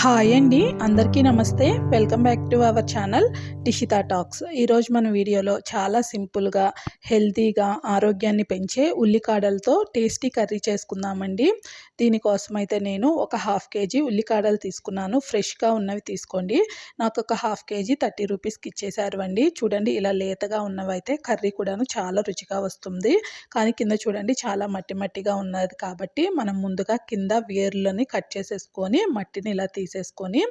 Hi అండి అందరికీ నమస్తే. Welcome back to our channel Tishitha talks. ఈరోజు మన వీడియోలో చాలా సింపుల్గా హెల్తీగా ఆరోగ్యాన్ని పెంచే ఉల్లికాడలతో టేస్టీ కర్రీ చేసుకుందామండి. దీనికోసం అయితే నేను ఒక హాఫ్ కేజీ ఉల్లికాడలు తీసుకున్నాను. ఫ్రెష్గా ఉన్నవి తీసుకోండి. నాకు ఒక హాఫ్ కేజీ థర్టీ రూపీస్కి ఇచ్చేసారు అండి చూడండి ఇలా లేతగా ఉన్నవి అయితే కర్రీ కూడాను చాలా రుచిగా వస్తుంది. కానీ కింద చూడండి చాలా మట్టి మట్టిగా ఉన్నది కాబట్టి మనం ముందుగా కింద వేర్లని కట్ చేసేసుకొని మట్టిని ఇలా తీసేసుకొని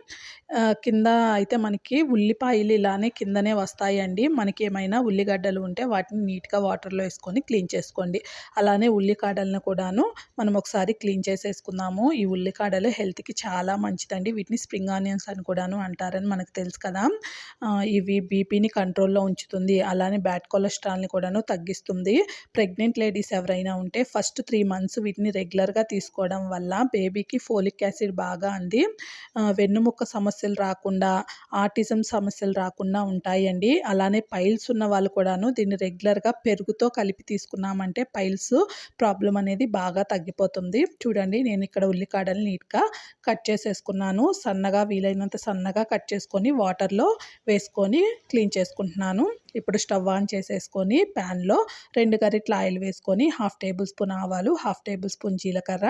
కింద అయితే మనకి ఉల్లిపాయలు ఇలానే కిందనే వస్తాయండి. మనకి ఏమైనా ఉల్లిగడ్డలు ఉంటే వాటిని నీట్గా వాటర్లో వేసుకొని క్లీన్ చేసుకోండి. అలానే ఉల్లికాడలను కూడాను మనం ఒకసారి క్లీన్ చేసేసుకుందాము. ఈ ఉల్లికాడలు హెల్త్కి చాలా మంచిదండి. వీటిని స్ప్రింగ్ ఆనియన్స్ అని కూడాను అంటారని మనకు తెలుసు కదా. ఇవి బీపీని కంట్రోల్లో ఉంచుతుంది. అలానే బ్యాడ్ కొలెస్ట్రాల్ని కూడాను తగ్గిస్తుంది. ప్రెగ్నెంట్ లేడీస్ ఎవరైనా ఉంటే ఫస్ట్ త్రీ మంత్స్ వీటిని రెగ్యులర్గా తీసుకోవడం వల్ల బేబీకి ఫోలిక్ యాసిడ్ బాగా అంది. వెన్నుముక్క సమస్యలు రాకుండా ఆటిజం సమస్యలు రాకుండా ఉంటాయండి. అలానే పైల్స్ ఉన్న వాళ్ళు కూడాను దీన్ని రెగ్యులర్గా పెరుగుతో కలిపి తీసుకున్నామంటే పైల్స్ ప్రాబ్లం అనేది బాగా తగ్గిపోతుంది. చూడండి నేను ఇక్కడ ఉల్లికాడలు నీట్గా కట్ చేసేసుకున్నాను. సన్నగా వీలైనంత సన్నగా కట్ చేసుకొని వాటర్లో వేసుకొని క్లీన్ చేసుకుంటున్నాను. ఇప్పుడు స్టవ్ ఆన్ చేసేసుకొని ప్యాన్లో రెండు గరిట్ల ఆయిల్ వేసుకొని హాఫ్ టేబుల్ స్పూన్ ఆవాలు హాఫ్ టేబుల్ స్పూన్ జీలకర్ర.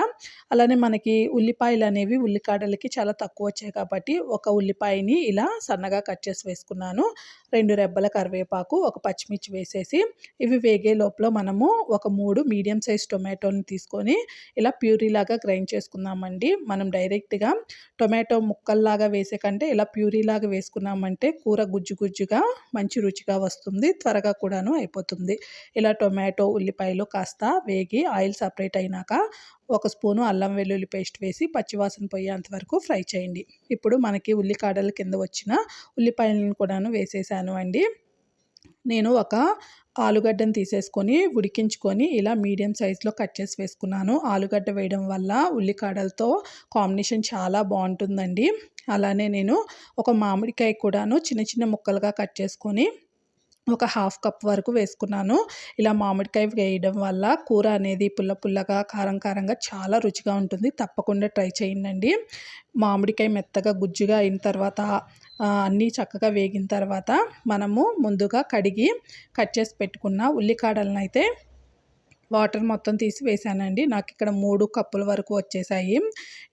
అలానే మనకి ఉల్లిపాయలు అనేవి ఉల్లికాడలకి చాలా తక్కువ వచ్చాయి కాబట్టి ఒక ఉల్లిపాయని ఇలా సన్నగా కట్ చేసి వేసుకున్నాను. రెండు రెబ్బల కరివేపాకు ఒక పచ్చిమిర్చి వేసేసి ఇవి వేగే లోపల మనము ఒక మూడు మీడియం సైజ్ టొమాటోని తీసుకొని ఇలా ప్యూరీలాగా గ్రైండ్ చేసుకుందామండి. మనం డైరెక్ట్గా టొమాటో ముక్కల్లాగా వేసే కంటే ఇలా ప్యూరీలాగా వేసుకున్నామంటే కూర గుజ్జు గుజ్జుగా మంచి రుచిగా వస్తుంది త్వరగా కూడాను అయిపోతుంది. ఇలా టొమాటో ఉల్లిపాయలు కాస్త వేగి ఆయిల్ సపరేట్ అయినాక ఒక స్పూను అల్లం వెల్లుల్లి పేస్ట్ వేసి పచ్చివాసన పోయేంత వరకు ఫ్రై చేయండి. ఇప్పుడు మనకి ఉల్లికాడల కింద వచ్చిన ఉల్లిపాయలను కూడాను వేసేసాను అండి. నేను ఒక ఆలుగడ్డను తీసేసుకొని ఉడికించుకొని ఇలా మీడియం సైజులో కట్ చేసి వేసుకున్నాను. ఆలుగడ్డ వేయడం వల్ల ఉల్లికాడలతో కాంబినేషన్ చాలా బాగుంటుందండి. అలానే నేను ఒక మామిడికాయ కూడాను చిన్న చిన్న ముక్కలుగా కట్ చేసుకొని ఒక హాఫ్ కప్ వరకు వేసుకున్నాను. ఇలా మామిడికాయ వేయడం వల్ల కూర అనేది పుల్ల పుల్లగా కారం కారంగా చాలా రుచిగా ఉంటుంది. తప్పకుండా ట్రై చేయండి మామిడికాయ మెత్తగా గుజ్జుగా అయిన తర్వాత అన్నీ చక్కగా వేగిన తర్వాత మనము ముందుగా కడిగి కట్ చేసి పెట్టుకున్న ఉల్లికాడలను అయితే వాటర్ మొత్తం తీసి వేసానండి. నాకు ఇక్కడ మూడు కప్పుల వరకు వచ్చేసాయి.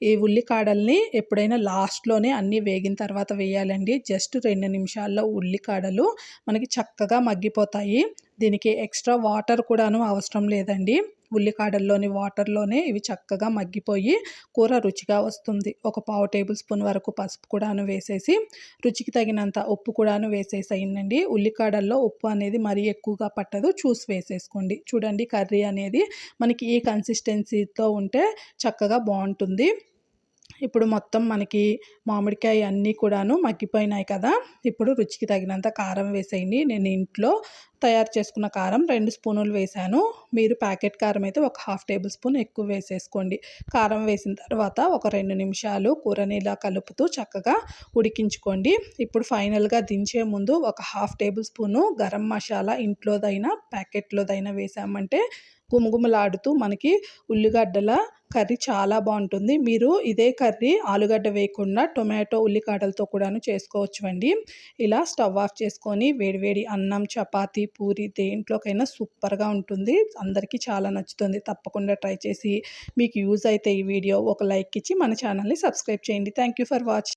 ఈ ఉల్లికాడల్ని ఎప్పుడైనా లాస్ట్లోనే అన్నీ వేగిన తర్వాత వేయాలండి. జస్ట్ రెండు నిమిషాల్లో ఉల్లికాడలు మనకి చక్కగా మగ్గిపోతాయి. దీనికి ఎక్స్ట్రా వాటర్ కూడాను అవసరం లేదండి. ఉల్లికాడల్లోని వాటర్లోనే ఇవి చక్కగా మగ్గిపోయి కూర రుచిగా వస్తుంది. ఒక పావు టేబుల్ స్పూన్ వరకు పసుపు కూడాను వేసేసి రుచికి తగినంత ఉప్పు కూడాను వేసేసేయండి ఉల్లికాడల్లో ఉప్పు అనేది మరీ ఎక్కువగా పట్టదు. చూసి వేసేసుకోండి. చూడండి కర్రీ అనేది మనకి ఈ కన్సిస్టెన్సీతో ఉంటే చక్కగా బాగుంటుంది. ఇప్పుడు మొత్తం మనకి మామిడికాయ అన్నీ కూడాను మగ్గిపోయినాయి కదా. ఇప్పుడు రుచికి తగినంత కారం వేసేయండి. నేను ఇంట్లో తయారు చేసుకున్న కారం రెండు స్పూనులు వేసాను మీరు ప్యాకెట్ కారం అయితే ఒక హాఫ్ టేబుల్ స్పూన్ ఎక్కువ వేసేసుకోండి. కారం వేసిన తర్వాత ఒక రెండు నిమిషాలు కూరని ఇలా కలుపుతూ చక్కగా ఉడికించుకోండి. ఇప్పుడు ఫైనల్గా దించే ముందు ఒక half tablespoon garam masala ఇంట్లోదైనా ప్యాకెట్లోదైనా వేసామంటే గుమగుమలాడుతూ మనకి ఉల్లిగడ్డల కర్రీ చాలా బాగుంటుంది. మీరు ఇదే కర్రీ ఆలుగడ్డ వేయకుండా టొమాటో ఉల్లికాడలతో కూడాను చేసుకోవచ్చు అండి ఇలా స్టవ్ ఆఫ్ చేసుకొని వేడివేడి అన్నం చపాతి పూరి దేంట్లోకైనా సూపర్గా ఉంటుంది. అందరికీ చాలా నచ్చుతుంది. తప్పకుండా ట్రై చేసి మీకు యూజ్ అయితే ఈ వీడియో ఒక లైక్ ఇచ్చి మన ఛానల్ని సబ్స్క్రైబ్ చేయండి. Thank for watching